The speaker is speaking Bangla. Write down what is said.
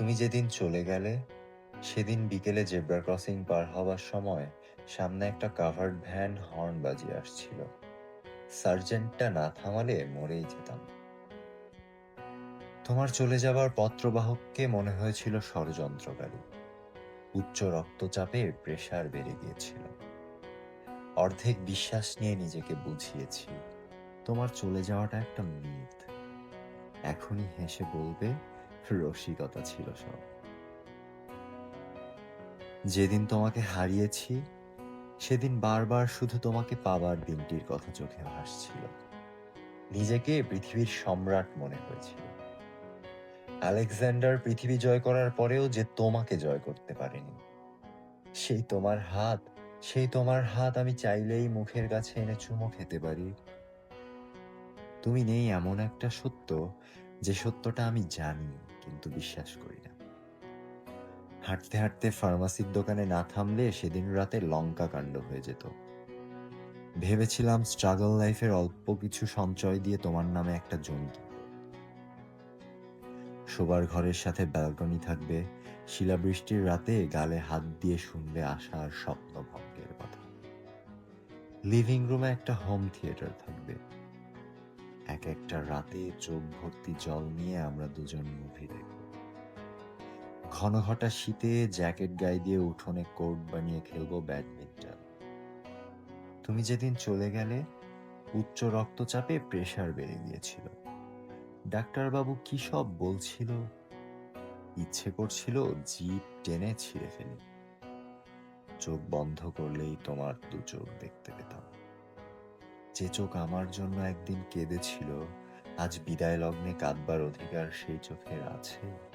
তুমি যেদিন চলে গেলে, সেদিন বিকেলে জেব্রা ক্রসিং পার হওয়ার সময় সামনে একটা কাভার্ড ভ্যান হর্ন বাজিয়ে আসছিল। সার্জেন্টটা না থামালে মরেই যেতাম। তোমার চলে যাবার পত্রবাহককে মনে হয়েছিল ষড়যন্ত্রকারী। উচ্চ রক্তচাপে প্রেসার বেড়ে গিয়েছিল। অর্ধেক বিশ্বাস নিয়ে নিজেকে বুঝিয়েছি, তোমার চলে যাওয়াটা একটা মিথ এখনই হেসে বলবে রসিকতা ছিল সব। যেদিন তোমাকে হারিয়েছি, সেদিন বারবার শুধু তোমাকে পাবার দিনটির কথা চোখে ভাসছিল। নিজেকে পৃথিবীর সম্রাট মনে হয়েছিল। আলেকজান্ডার পৃথিবী জয় করার পরেও যে তোমাকে জয় করতে পারেনি, সেই তোমার হাত, সেই তোমার হাত আমি চাইলেই মুখের কাছে এনে চুমো খেতে পারি। তুমি নেই এমন একটা সত্য, যে সত্যটা আমি জানি। কিন্তু বিশ্বাস করি না। হাঁটতে হাঁটতে ফার্মাসির দোকানে না থামলে সেদিন রাতে লঙ্কা কাণ্ড হয়ে যেত। ভেবেছিলাম স্ট্রাগল লাইফের অল্প কিছু সঞ্চয় দিয়ে তোমার নামে একটা জমি শোবার ঘরের সাথে ব্যালকনি থাকবে, শিলাবৃষ্টির রাতে গালে হাত দিয়ে শুনবে আশার স্বপ্ন ভঙ্গের কথা। লিভিং রুমে একটা হোম থিয়েটার থাকবে। এক একটা রাতে চোখ ভর্তি জল নিয়ে আমরা দুজন মুভি দেখব। ঘন ঘটা শীতে জ্যাকেট গায়ে দিয়ে উঠোনে কোট বানিয়ে খেলব ব্যাডমিন্টন। তুমি যেদিন চলে গেলে, উচ্চ রক্তচাপে প্রেসার বেড়ে গিয়েছিল। ডাক্তারবাবু কি সব বলছিল? ইচ্ছে করছিল জিপ টেনে ছিঁড়ে ফেলি। চোখ বন্ধ করলেই তোমার দু চোখ দেখতে পেতাম। যে চোখ আমার জন্য একদিন কেঁদেছিল আজ বিদায় লগ্নে কাঁদবার অধিকার সেই চোখের আছে।